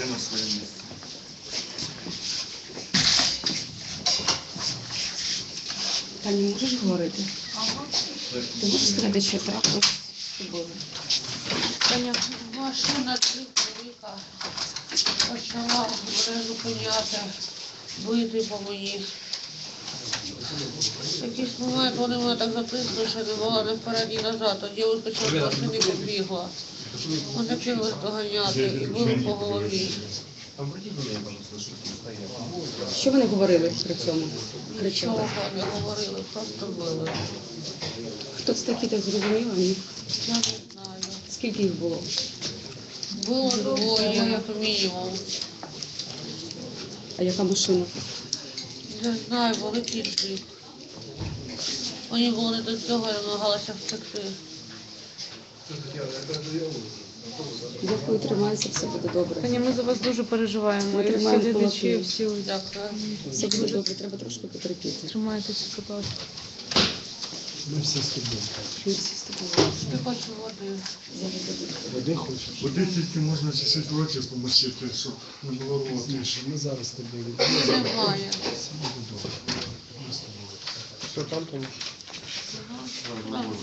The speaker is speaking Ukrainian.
на своє місце. Таня, можеш говорити? Ти можеш сказати, що трапилось з тобою? Таня, машина чоловіка почала мене зупиняти, бити по. В якийсь момент вони мене так затиснули, що не була не вперед, ні назад, а дівчинка через машини побігла. Вони кинулись доганяти і били по голові. Що вони говорили при цьому? Нічого не говорили, просто били. Хто це такі, ти зрозуміла? Ні. Я не знаю. Скільки їх було? Було двоє, як мінімум. А яка машина? Не знаю, великий джип. Було не до цього, я намагалася втекти. Дякую, тримайся, все буде добре. Таня, ми за вас дуже переживаємо. Ми І всі тримаємо глядачі, кулаки. всі ось Дякую. Все буде добре, треба трошки потерпіти. тримайтеся, будь ласка. Ми всі з тобою. Ми всі з тобою Не хочу води. завжди. Води хочеш? Води тільки можна в роті помочити, щоб не було рвоти. Ми зараз з тобою. Немає. Все буде добре. Ми з тобою. Все там, тому? Ага. Добре.